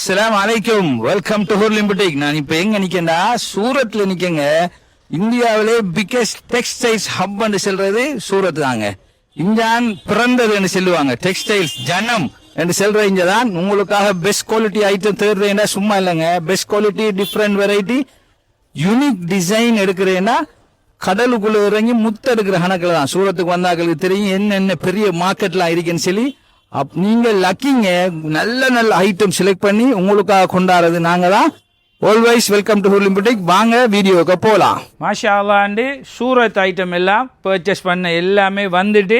சலாம் அலைக்கும் welcome to ஹூர்லிம் boutique நான் இப்ப எங்க நிக்கேன்டா? சூரத்ல நிக்கங்க. இந்தியாவிலே பிக்கஸ்ட் டெக்ஸ்டைல்ஸ் ஹப் என்று சொல்றது சூரத் தாங்க. இங்கான் பிறந்தது என்று சொல்லுவாங்க. டெக்ஸ்டைல்ஸ் ஜனம் என்று சொல்ற இங்க தான் உங்களுக்காக பெஸ்ட் குவாலிட்டி ஐட்டம் தேடுறேன்னா சும்மா இல்லைங்க. Best quality different variety unique design எடுக்கிறேன்னா கடலுக்குள்ள இறங்கி முத்த எடுக்கிற கணக்கில் தான். சூரத்துக்கு வந்தாக்களுக்கு தெரியும் என்னென்ன பெரிய மார்க்கெட்லாம் இருக்குன்னு சொல்லி அப் நீங்க லக்கிங்க நல்ல நல்ல ஐட்டம் செலக்ட் பண்ணி உங்களுக்காக கொண்டாடுறது நாங்க தான். Always welcome to Hoorlim boutique வாங்க வீடியோவுக்கு போகலாம் மாஷா அல்லாண்டு சூரத் ஐட்டம் எல்லாம் பர்ச்சேஸ் பண்ண எல்லாமே வந்துட்டு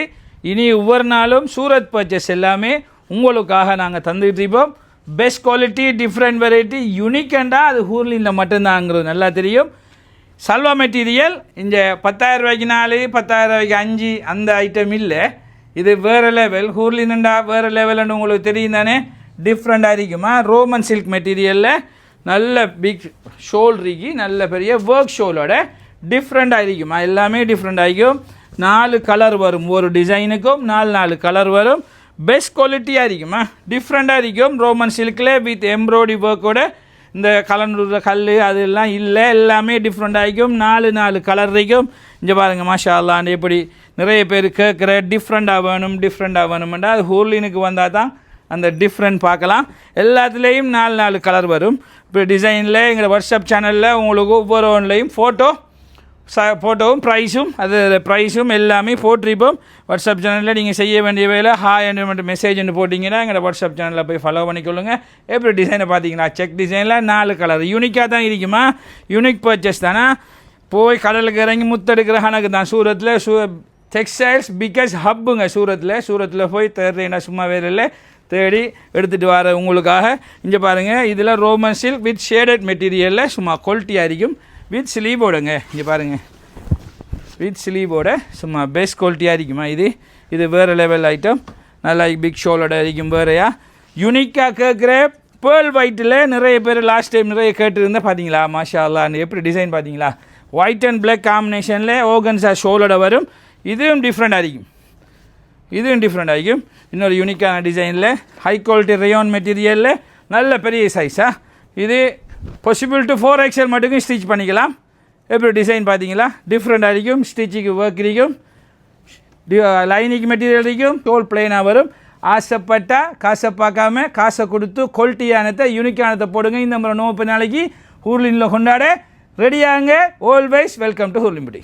இனி ஒவ்வொரு நாளும் சூரத் பர்ச்சேஸ் எல்லாமே உங்களுக்காக நாங்கள் தந்துட்டு இருப்போம் பெஸ்ட் குவாலிட்டி டிஃப்ரெண்ட் வெரைட்டி யூனிக்கண்டா அது ஹூர்லினில் மட்டும்தாங்கிறது நல்லா தெரியும். சல்வா மெட்டீரியல் இந்த பத்தாயிரம் ரூபாய்க்கு நாலு பத்தாயிரம் ரூபாய்க்கு அஞ்சு அந்த ஐட்டம் இல்லை. இது வேறு லெவல் ஹூர்லினண்டா வேறு லெவல்னு உங்களுக்கு தெரியும் தானே? டிஃப்ரெண்ட்டாக இருக்குமா? ரோமன் சில்க் மெட்டீரியலில் நல்ல பிக் ஷோல் இருக்கி. நல்ல பெரிய ஒர்க் ஷோலோட டிஃப்ரெண்ட்டாக இருக்குமா? எல்லாமே டிஃப்ரெண்ட் ஆகிக்கும் நாலு கலர் வரும் ஒரு டிசைனுக்கும் நாலு நாலு கலர் வரும். பெஸ்ட் குவாலிட்டியாக இருக்குமா? டிஃப்ரெண்ட்டாக இருக்கும். ரோமன் சில்கில் வித் எம்ப்ராய்டி ஒர்க்கோட இந்த கலந்துற கல் அதெல்லாம் இல்லை எல்லாமே டிஃப்ரெண்ட் ஆகிக்கும். நாலு நாலு கலர் இருக்கும். இங்கே பாருங்கள் மாஷா அல்லாண்டு எப்படி நிறைய பேர் கேட்குற டிஃப்ரெண்ட்டாக வேணும் டிஃப்ரெண்ட்டாக வேணுமெண்டா அது ஹோர்லினுக்கு வந்தால் தான் அந்த டிஃப்ரெண்ட் பார்க்கலாம். எல்லாத்துலேயும் நாலு நாலு கலர் வரும். இப்போ டிசைனில் எங்கள் வாட்ஸ்அப் சேனலில் உங்களுக்கு ஒவ்வொரு ஒன்லையும் ஃபோட்டோ ச ஃபோட்டோவும் ப்ரைஸும் அது ப்ரைஸும் எல்லாமே போட்டிருப்போம். வாட்ஸ்அப் சேனலில் நீங்கள் செய்ய வேண்டிய வேலை ஹாய் என்று மட்டும் மெசேஜ்னு போட்டிங்கன்னா எங்களோட வாட்ஸ்அப் சேனலில் போய் ஃபாலோ பண்ணிக்கொள்ளுங்க. எப்படி டிசைனை பார்த்தீங்கன்னா செக் டிசைனில் நாலு கலர் யூனிக்காக தான் இருக்குமா? யூனிக் பர்ச்சேஸ் தானே? போய் கடலுக்கு இறங்கி முத்தெடுக்கிற கணக்கு தான். சூரத்தில் சூ டெக்ஸ்டைல்ஸ் பிகாஸ் ஹப்புங்க சூரத்தில் சூரத்தில் போய் தேடுறேன்னா சும்மா வேறு இல்லை. தேடி எடுத்துகிட்டு வர உங்களுக்காக. இங்கே பாருங்கள் இதில் ரோமன் சில்க் வித் ஷேடட் மெட்டீரியலில் சும்மா குவாலிட்டியாக இருக்கும். வித் ஸ்லீவோடுங்க இங்கே பாருங்கள் வித் ஸ்லீவோட சும்மா பெஸ்ட் குவாலிட்டியாக இருக்குமா இது? இது வேறு லெவல் ஐட்டம் நல்லா பிக் ஷோலோட இருக்கும் வேறையா? யூனிக்காக கேட்குற பேர்ல் ஒயிட்டில் நிறைய பேர் லாஸ்ட் டைம் நிறைய கேட்டுருந்தேன் பார்த்தீங்களா மாஷா அல்லான்னு எப்படி டிசைன் பார்த்தீங்களா ஒயிட் அண்ட் பிளாக் காம்பினேஷனில் ஓகன்ஸா ஷோலோட வரும். இதுவும் டிஃப்ரெண்ட்டாக இருக்கும். இதுவும் டிஃப்ரெண்ட் ஆகிக்கும் இன்னொரு யூனிக்கான டிசைனில் ஹை குவாலிட்டி ரயோன் மெட்டீரியலில் நல்ல பெரிய சைஸாக இது பாசிபிள் டு ஃபோர் எக்ஸல் மட்டுக்கும் ஸ்டிச் பண்ணிக்கலாம். எப்படி டிசைன் பார்த்தீங்களா? டிஃப்ரெண்ட் இருக்கும் ஸ்டிச்சுக்கு ஒர்க் இருக்கும் லைனிங் மெட்டீரியல் இருக்கும் டோல் பிளெயினாக வரும். ஆசைப்பட்டால் காசை பார்க்காம காசை கொடுத்து குவாலிட்டியானத்தை யூனிக்கானத்தை போடுங்க. இந்த முறை நோப்பு நாளைக்கு ஹூர்லினில் கொண்டாட. ரெடியாங்க ஆல்வைஸ் வெல்கம் டு ஹூர்லிம்படி